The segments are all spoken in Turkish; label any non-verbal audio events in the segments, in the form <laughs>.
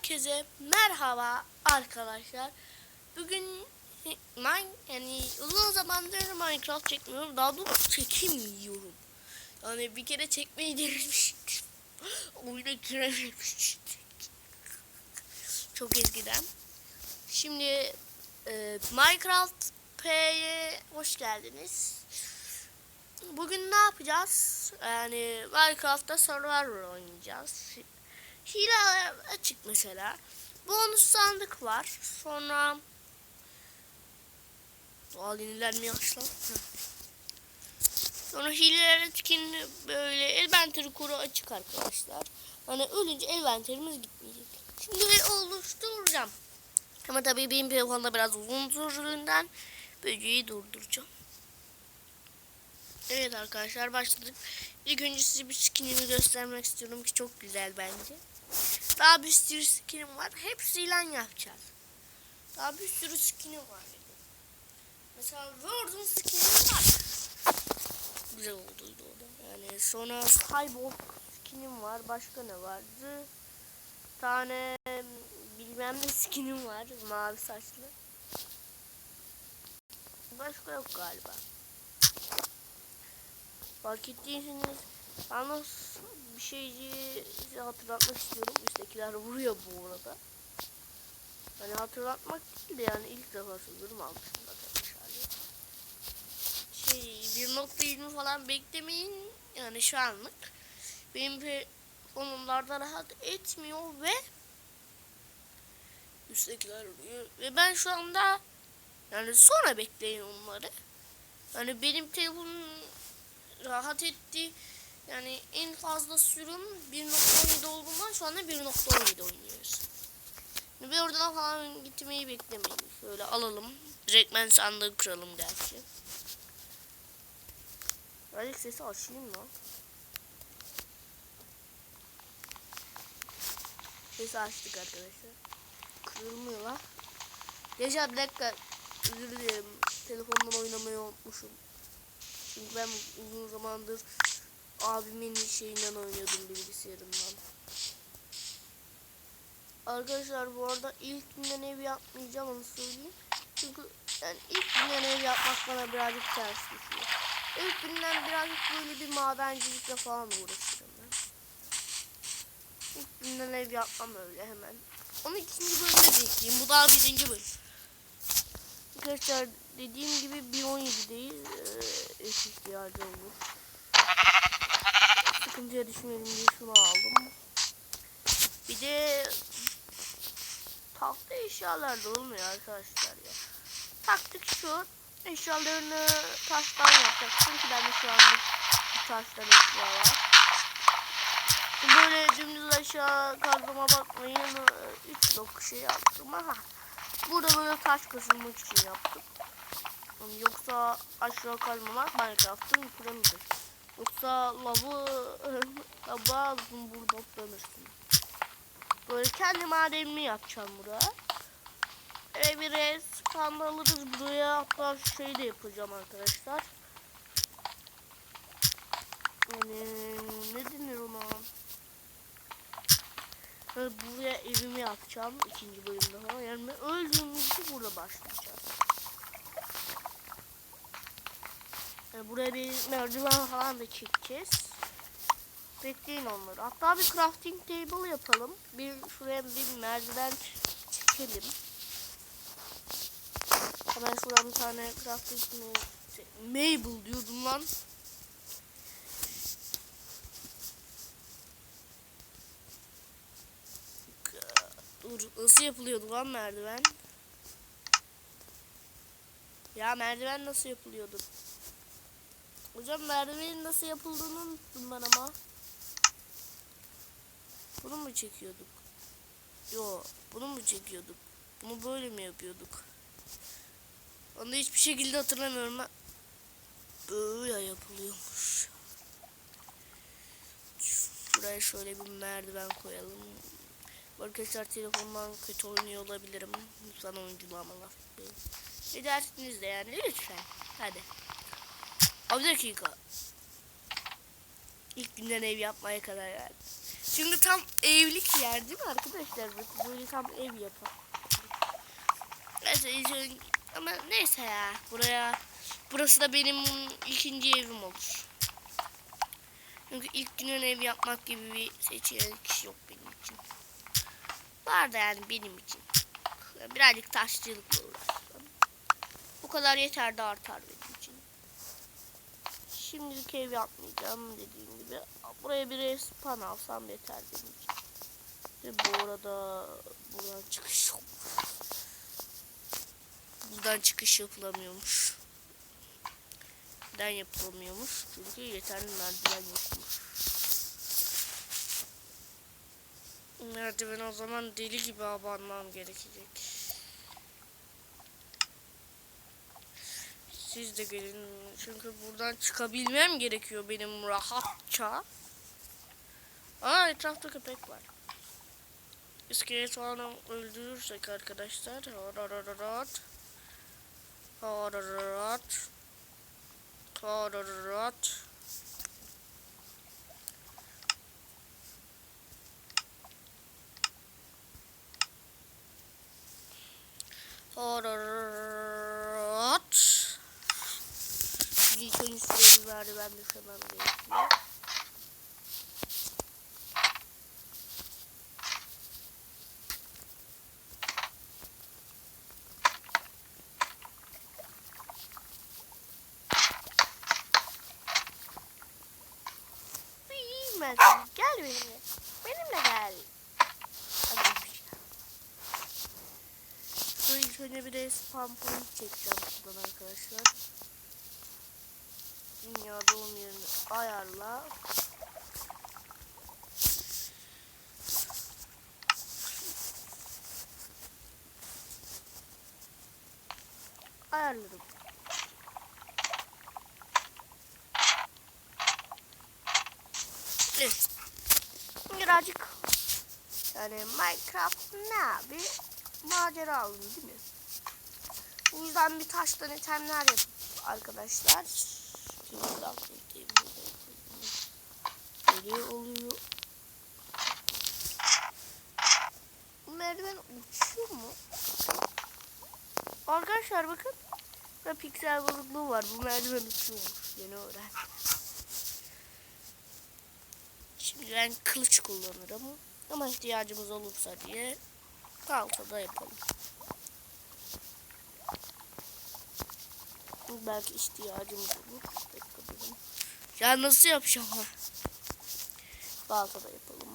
Herkese merhaba arkadaşlar. Bugün ben yani uzun zamandır Minecraft çekmiyorum. Daha doğrusu çekemiyorum. Yani bir kere çekmeyi denemiştim. <laughs> Oyuna girememiştim. Çok eskiden. Şimdi e, Minecraft P'ye hoş geldiniz. Bugün ne yapacağız? Yani Minecraft'ta Survivor oynayacağız. Hile açık mesela. Bonus sandık var. Sonra Doğal yenilenme açlan. Sonra hileler etkin böyle elbenteri kuru açık arkadaşlar. Hani ölünce elbenterimiz gitmeyecek. Şimdi oluşturacağım. Ama tabii benim telefonda biraz uzun sürdüğünden böceği durduracağım. Evet arkadaşlar başladık. İlk önce size bir skinimi göstermek istiyorum ki çok güzel bence. Daha bir sürü skinim var. Hepsiyle yapacağız. Daha bir sürü skinim var. Mesela Word'un skini var. Güzel olduydu o da. Yani sonra Cyborg skinim var. Başka ne vardı? tane bilmem ne skinim var. Mavi saçlı. Başka yok galiba. Fark ettiyseniz yalnız bir şeyi size hatırlatmak istiyorum. Üsttekiler vuruyor bu arada. Hani hatırlatmak değil de yani ilk defa söylüyorum altında arkadaşlar. Şey 1.20 falan beklemeyin. Yani şu anlık. Benim onlarda rahat etmiyor ve üsttekiler vuruyor. Ve ben şu anda yani sonra bekleyin onları. Yani benim telefonum rahat etti. Yani en fazla sürüm 1.17 olduğundan şu anda 1.17 oynuyoruz. Bir oradan falan gitmeyi beklemeyin. Şöyle alalım. Direktmen sandığı kıralım gerçi. Alex sesi açayım mı? Sesi açtık arkadaşlar. Kırılmıyor lan. Yaşa bir dakika. Özür dilerim. Telefondan oynamayı unutmuşum. Çünkü ben uzun zamandır abimin şeyinden oynuyordum bilgisayarından. Arkadaşlar bu arada ilk günden ev yapmayacağım onu söyleyeyim. Çünkü yani ilk günden ev yapmak bana birazcık ters düşüyor. İlk günden birazcık böyle bir madencilikle falan uğraşırım ben. İlk günden ev yapmam öyle hemen. Onu ikinci bölüme bekleyeyim. Bu daha birinci bölüm. Arkadaşlar dediğim gibi 1.17 değil. Ee, eş ihtiyacı olur. Sıkıntıya düşmeyelim diye şunu aldım. Bir de tahta eşyalar da olmuyor arkadaşlar ya. Taktik şu. Eşyalarını taştan yapacak. Çünkü bende şu anlık taştan eşya var. Böyle dümdüz aşağı kazmama bakmayın. 3 blok şey yaptım. Aha. Burada böyle taş kazılmak için yaptım. Yoksa aşağı kazmamak Minecraft'ın kuralıdır. Yoksa lavı lava burada otlanırsın. Böyle kendi madenimi yapacağım buraya. Ve bir respawn alırız buraya. Hatta şu şeyi de yapacağım arkadaşlar. Yani ne denir ona? Böyle buraya evimi yapacağım ikinci bölümde. Yani öldüğümüzde burada başlayacağız. Yani buraya bir merdiven falan da çekeceğiz. Bekleyin onları. Hatta bir crafting table yapalım. Bir şuraya bir merdiven çekelim. Hemen şuradan bir tane crafting şey, Mabel diyordum lan. Dur nasıl yapılıyordu lan merdiven? Ya merdiven nasıl yapılıyordu? Hocam merdivenin nasıl yapıldığını unuttum ben ama. Bunu mu çekiyorduk? Yo, bunu mu çekiyorduk? Bunu böyle mi yapıyorduk? Onu hiçbir şekilde hatırlamıyorum ben. Böyle yapılıyormuş. Şuraya şöyle bir merdiven koyalım. Arkadaşlar telefondan kötü oynuyor olabilirim. Lütfen oyunculuğuma laf etmeyin. Ne de yani lütfen. Hadi. Abi dakika. İlk günden ev yapmaya kadar geldim. Çünkü tam evlik yer değil mi arkadaşlar? Böyle tam ev yapar. Neyse ama neyse ya. Buraya burası da benim ikinci evim olur. Çünkü ilk günün ev yapmak gibi bir seçenek yok benim için. Var da yani benim için. Birazcık taşçılıkla uğraşsam. Bu kadar yeter de artar benim. Şimdilik ev yapmayacağım dediğim gibi. Buraya bir respan alsam yeter benim için. Ve bu arada buradan çıkış yok. Buradan çıkış yapılamıyormuş. Neden yapılamıyormuş? Çünkü yeterli merdiven yokmuş. Merdiven o zaman deli gibi abanmam gerekecek. Siz de gelin. Çünkü buradan çıkabilmem gerekiyor benim rahatça. Aa etrafta köpek var. İskelet falan öldürürsek arkadaşlar. Hararat. Hararat. Hararat. Hararat. İlk önce süresi verdi ben de hemen gerekiyor. Gel benimle. Benimle gel. Bir şey. İlk önce bir de spam point çekeceğim buradan arkadaşlar. Dünya doğum yerini ayarla. Ayarladım. Birazcık yani Minecraft ne abi? Macera alanı değil mi? Bu yüzden bir taştan itemler yapıp arkadaşlar. Geri oluyor. Bu merdiven uçuyor mu? Arkadaşlar bakın. Burada piksel bozukluğu var. Bu merdiven uçuyormuş. Yeni öğrendim. Şimdi ben kılıç kullanırım. Ama ihtiyacımız olursa diye kaltada yapalım. Belki ihtiyacımız olur. Ya nasıl yapacağım ha? Baltada yapalım.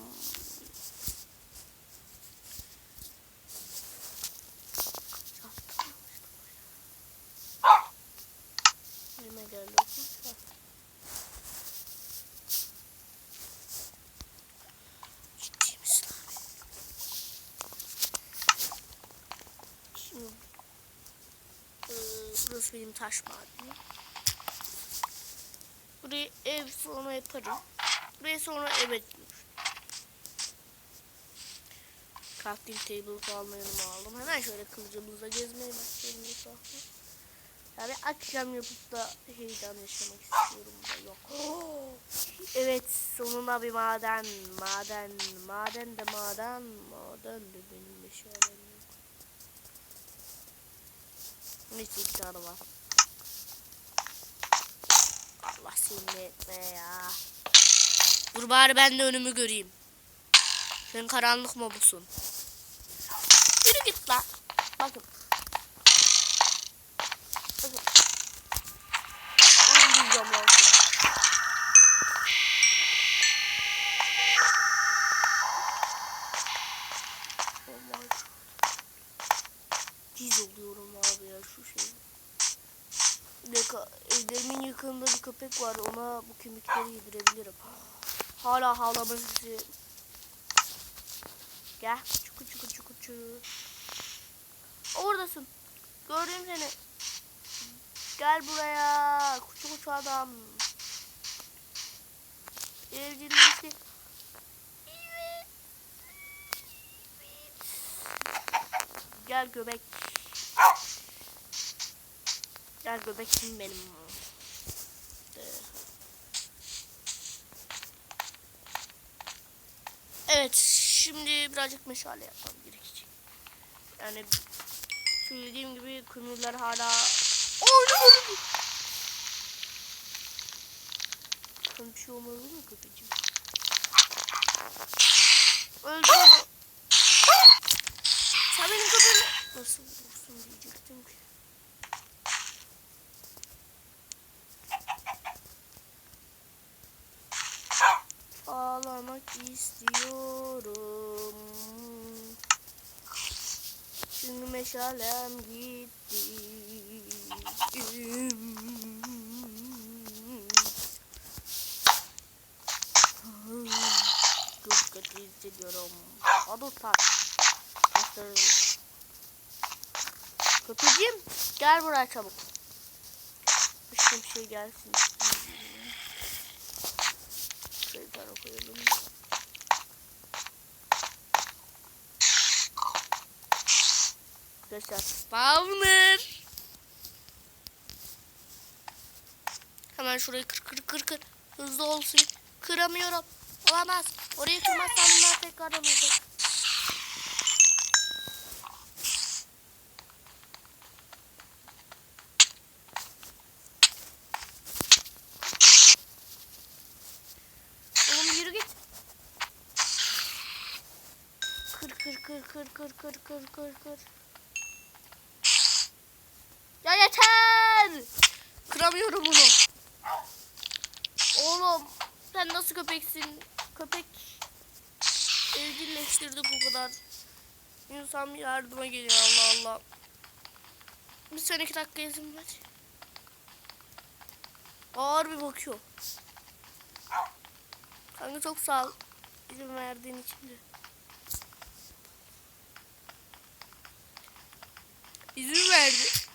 Benim taş madeni. Burayı ev sonra yaparım. Buraya sonra ev ekliyorum. Crafting table falan yanıma aldım. Hemen şöyle kılıcımızla gezmeye başlayalım etrafı. Yani akşam yapıp da heyecan yaşamak istiyorum da yok. Evet sonunda bir maden, maden, maden de maden, maden de benim meşalem Neyse iki tane var. Allah seni etme ya. Dur bari ben de önümü göreyim. Sen karanlık mı busun? Yürü git lan. Bakın. Oynayacağım ya. Oh my God. Diz oluyorum abi ya şu şey. Bir dakika, evlerimin yakınında bir köpek var. Ona bu kemikleri yedirebilirim. Hala havlama sesi. Gel. Küçük küçük küçük küçük. Oradasın. Gördüm seni. Gel buraya. Küçük küçük adam. Evcilleşti. Gel göbek. Gel göbeksin benim. Evet şimdi birazcık meşale yapmam gerekecek. Yani söylediğim gibi kömürler hala bir şey olmadı mı köpeciğim? Öldü onu. Sen benim köpeğimi nasıl vurursun diyecektim ki. İstiyorum. Çünkü meşalem gitti. Çok kötü hissediyorum. Adultlar. Gösterelim. Köpeciğim gel buraya çabuk. Bir şey gelsin. Şöyle koyalım. Arkadaşlar spawner. Hemen şurayı kır kır kır kır. Hızlı olsun. Kıramıyorum. Olamaz. Orayı kırmazsam bunlar tekrardan olacak. Kır kır kır kır kır kır kır kır kır. Ya yeter. Kıramıyorum bunu. Oğlum sen nasıl köpeksin? Köpek evcilleştirdik o kadar. İnsan bir yardıma geliyor Allah Allah. Bir sen iki dakika izin ver. Ağır bir bakıyor. Kanka çok sağ ol. İzin verdiğin için de. İzin verdi.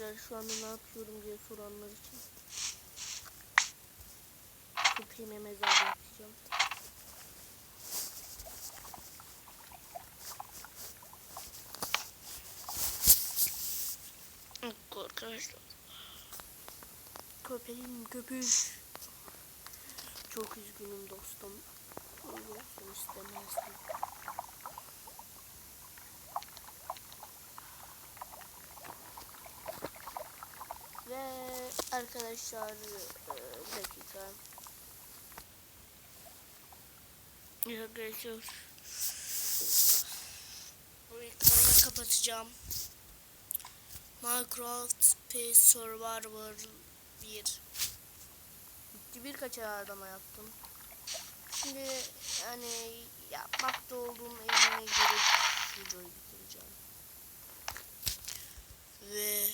Arkadaşlar şu anda ne yapıyorum diye soranlar için. Köpeğime mezar yapacağım. Arkadaşlar. Köpeğim köpüş. Çok üzgünüm dostum. Olsun istemezdim. Ve arkadaşlar e, bir dakika. Arkadaşlar. Bu ekranı kapatacağım. Minecraft Space Survivor 1. Bitti birkaç ayarlama yaptım. Şimdi yani yapmakta olduğum evime girip videoyu bitireceğim. Ve